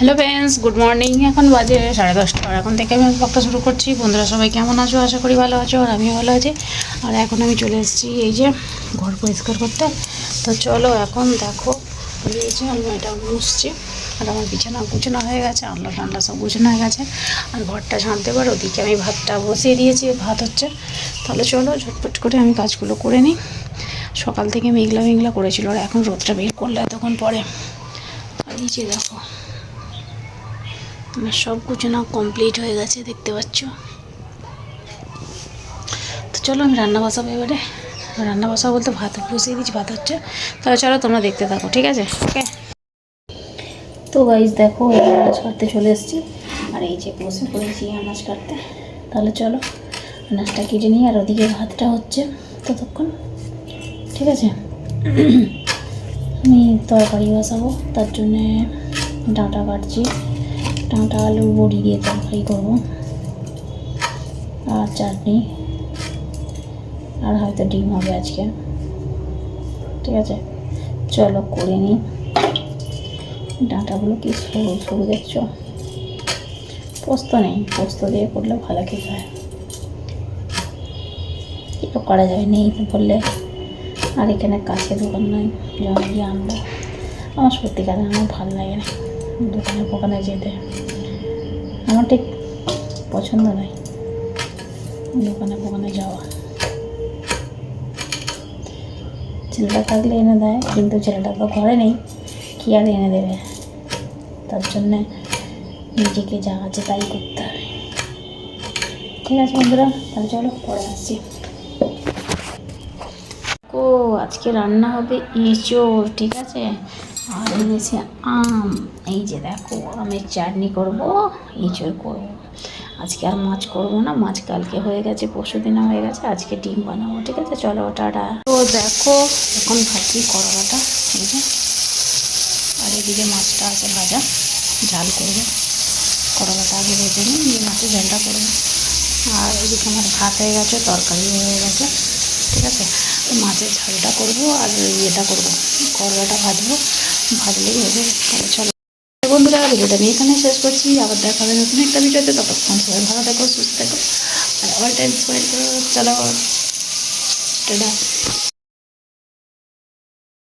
Hello friends good morning এখন বাজে সাড়ে দশটা। এখন থেকে আমি ব্লগটা শুরু করছি। বন্ধুরা সবাই কেমন আছো? আশা করি ভালো আছো আর আমিও ভালো আছি। আর এখন আমি চলে এসেছি এই যে ঘর পরিষ্কার করতে। তো চলো এখন দেখো এই আমি এটা মুছছি। আর আমার বিছানা গুছানো হয়ে গেছে আল্লাহ ঠান্ডা সব গুছানো হয়ে গেছে। আর ঘরটা ঝাঁটতে পারো ওদিকে আমি ভাতটা বসিয়ে দিয়েছি, ভাত হচ্ছে। তাহলে চলো ঝটপট করে আমি কাজগুলো করে নিই। সকাল থেকে মেঘলা মেঘলা করেছিল আর এখন রোদটা বের করলে এতক্ষণ পরে। আর এই যে দেখো আমার সব গুছানো কমপ্লিট হয়ে গেছে, দেখতে পাচ্ছ? তো চলো আমি রান্না বসাবো এবারে। রান্না বসাবো বলতে ভাত বসিয়ে দিচ্ছি ভাত হচ্ছে। তাহলে চলো তোমরা দেখতে থাকো, ঠিক আছে? ওকে তো গাইজ দেখো আনাজ কাটতে চলে এসেছি। আর এই যে বসে পড়েছি আনাজ কাটতে। তাহলে চলো, আনাজটা কেটে নিই। আর ওদিকে ভাতটা হচ্ছে ততক্ষণ, ঠিক আছে? আমি তরকারি বসাবো, তার জন্যে ডাঁটা কাটছি ডাঁটা আলু বড়ি দিয়ে তরকারি করব। আর চাটনি। আর হয়তো ডিম হবে আজকে। ঠিক আছে? চলো করে নিই। ডাঁটাগুলো কি সরু সরু দেখছ? পোস্ত নেই। পোস্ত দিয়ে করলে ভালো খেতে হয়। এটা করা যাবে নেই বললে। আর এখানে কাছে দোকান নয় যেমন গিয়ে আনব। আমার সত্যিকারে আমার ভালো লাগে না। দোকানে ফোকানে যেতে। আমার ঠিক পছন্দ নয় দোকানে ফোকানে যাওয়া। ছেলেটা থাকলে এনে দেয়, কিন্তু ছেলেটা তো ঘরে নেই, কী আর এনে দেবে? তার জন্যে নিজেকে যা আছে তাই করতে হবে। ঠিক আছে বন্ধুরা, তাহলে চলো পরে আসছি। ও আজকে রান্না হবে এঁচোড়, ঠিক আছে? আর এনেছে আম। এই যে দেখো, আমের চাটনি করব, এঁচোড় করব। আজকে আর মাছ করব না, মাছ কালকে হয়ে গেছে পরশু দিনে হয়ে গেছে, আজকে ডিম বানাবো, ঠিক আছে? চলো, টাটা। তো দেখো, এখন ভাজি করলাটা, এই যে। আর এদিকে মাছটা আছে ভাজা, ঝাল করব। করলাটা আগে ভেজে নিই দিয়ে মাছের ঝালটা করব। আর এদিকে আমার ভাত হয়ে গেছে, তরকারি হয়ে গেছে, ঠিক আছে? মাছের ঝালটা করব আর ইয়েটা করব, করলাটা ভাজবো। ভাজলেই হবে তাহলে চলো। বন্ধুরা, ভিডিওটা আমি এখানে শেষ করছি। আবার দেখা হবে নতুন একটা ভিডিওতে। ততক্ষণ সবাই ভালো থাকো, সুস্থ থাকো, আর আবার টাইম করো। চলো